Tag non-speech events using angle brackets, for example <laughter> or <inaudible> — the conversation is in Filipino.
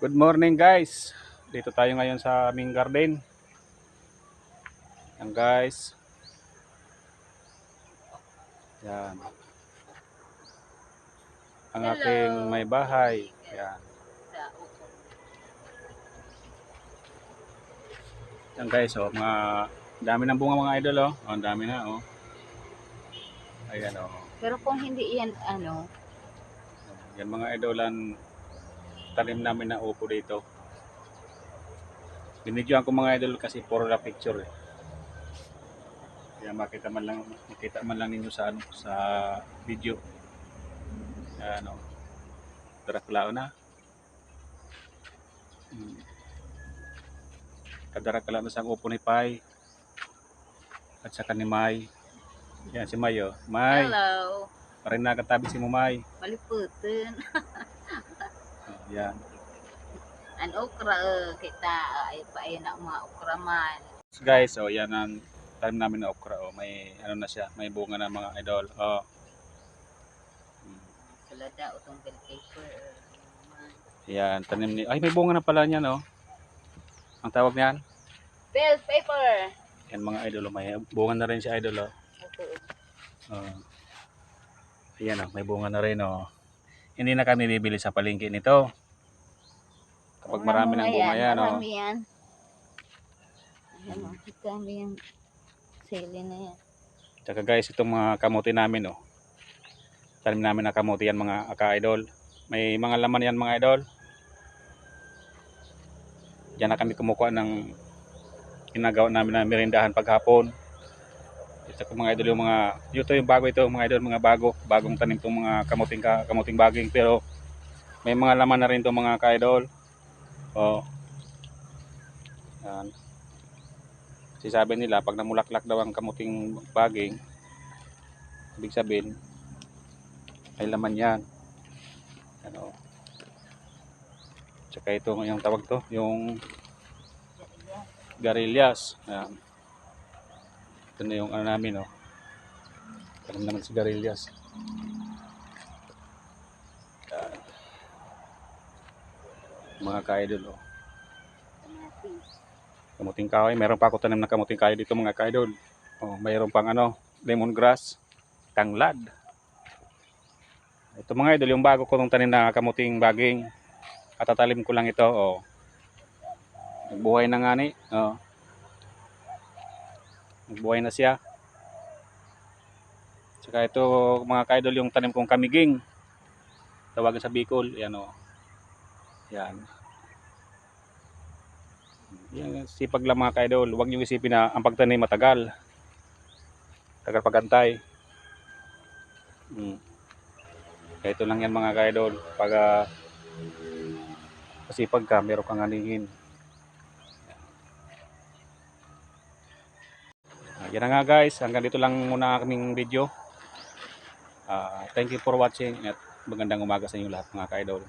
Good morning guys. Dito tayo ngayon sa aming garden. Yan guys. Yan. Ang Hello. aking may bahay. Yan. Yan guys, oh, mga dami ng bunga mga idol oh. Oh, ang dami na oh. Ayan oh. Pero kung hindi yan, ano, Yan mga idolan tanim namin na upo dito. Binidyoan ko mga idol kasi puro na picture eh. Kaya makita man lang makita man lang ninyo sa ano sa video. Yan oh. Daraklao na. Hmm. Kadarakala na sa upo ni Pai. At saka ni Mai. Yan si May oh. May, hello, parin na katabi si Mumay. maliputin. <laughs> Yan. An okra, eh, kita, ay pa ay na mga okra man. guys, oh yan ang time namin na okra oh. May ano na siya, may bunga na mga idol. Oh. Hmm. Sulada, utong bell paper. eh. Yan, tanim ni Ay, may bunga na pala niyan oh. Ang tawag niyan? Bell paper! Yan mga idol, oh. may bunga na rin si idol oh. Opo. oh. Ayan oh, may bunga na rin oh. Hindi na kami bibili sa palengke nito. Kapag marami ng bunga yan oh. Marami yan. Ayan, makita mo yung sili na yan. Tsaka guys, itong mga kamuti namin oh. Tanim namin na kamuti yan mga ka-idol. May mga laman yan mga idol. Diyan na kami kumukuha ng ginagawa namin na merindahan paghapon. Ito ko mga idol yung mga, ito yung bago ito mga idol, mga bago, bagong tanim itong mga kamuting, ka, kamuting baging. Pero may mga laman na rin itong mga ka-idol. Oh. Yan. Kasi sabi nila, pag namulaklak daw ang kamuting baging, ibig sabihin, may laman yan. Ano. Tsaka ito yung tawag to, yung garillas. Ayan. Ito na yung ano namin, oh. Alam naman si garillas. Mga kaidol, oh. Kamuting kahoy. Meron pa ako tanim na kamuting kahoy dito mga kaidol. Oh, mayroon pang ano, lemongrass, tanglad. Ito mga idol, yung bago ko tong tanim na kamuting baging. Katatalim ko lang ito. Oh. Nagbuhay na nga ni. Oh. Nagbuhay na siya. Tsaka ito mga kaidol yung tanim kong kamiging. Tawagan sa Bicol. Yan oh. Yan. Yan, sipag lang mga ka-idol. Huwag niyo isipin na ang pagtanim matagal. Tagal pagantay. Hmm. Ito lang yan mga ka-idol. Pag uh, masipag ka, meron kang aningin. Yan nga guys. Hanggang dito lang muna ang aming video. Ah, thank you for watching at magandang umaga sa inyo lahat mga ka-idol.